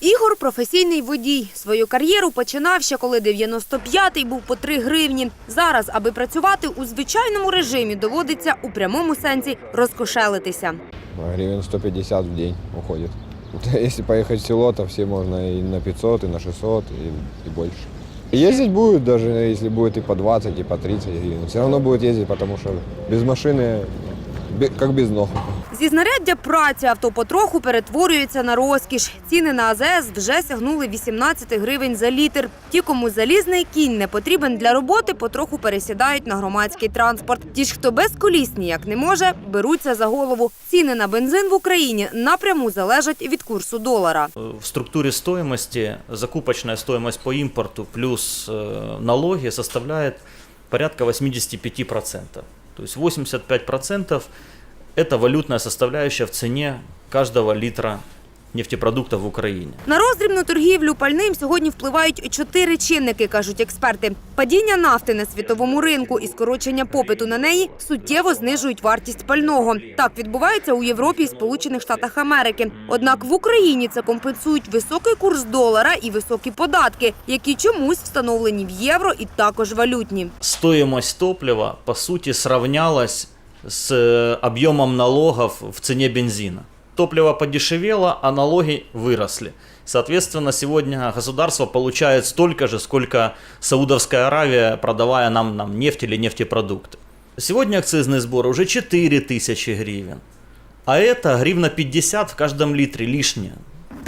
Ігор професійний водій. Свою кар'єру починав ще коли 95-й був по 3 гривні. Зараз, аби працювати у звичайному режимі, доводиться у прямому сенсі розкошелитися. Гривен 150 в день уходит. Если поехать в село, то все можно и на 500, и на 600, и, и больше. И Ездить будет, даже если будет и по 20, и по 30 гривен. Все равно будет ездить, потому что без машины бе- как без ног. Зі знаряддя праці авто потроху перетворюється на розкіш. Ціни на АЗС вже сягнули 18 гривень за літр. Ті, кому залізний кінь не потрібен для роботи, потроху пересідають на громадський транспорт. Ті ж, хто без коліс ніяк не може, беруться за голову. Ціни на бензин в Україні напряму залежать від курсу долара. В структуре стоимости закупочная стоимость по импорту плюс э, налоги составляет порядка 85%. То есть 85% это валютная составляющая в цене каждого литра нефтепродуктов в Украине. На роздрібну торгівлю пальним сьогодні впливають чотири чинники, кажуть експерти. Падіння нафти на світовому ринку і скорочення попиту на неї суттєво знижують вартість пального. Так відбувається у Європі і Сполучених Штатах Америки. Однак в Україні це компенсують високий курс долара і високі податки, які чомусь встановлені в євро і також валютні. Стоимость топлива, по сути, сравнялась с э, объемом налогов в цене бензина. Топливо подешевело, а налоги выросли. Соответственно, сегодня государство получает столько же, сколько Саудовская Аравия, продавая нам, нам нефть или нефтепродукты. Сегодня акцизный сбор уже 4 тысячи гривен. А это гривна 50 в каждом литре лишнее.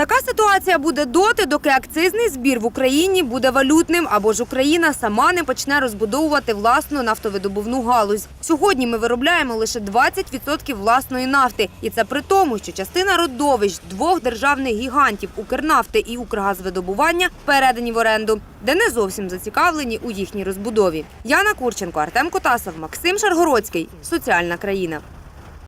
Така ситуація буде доти, доки акцизний збір в Україні буде валютним, або ж Україна сама не почне розбудовувати власну нафтовидобувну галузь. Сьогодні ми виробляємо лише 20% власної нафти, і це при тому, що частина родовищ двох державних гігантів Укрнафти і Укргазвидобування передані в оренду, де не зовсім зацікавлені у їхній розбудові. Яна Курченко, Артем Котасов, Максим Шаргородський. Соціальна країна.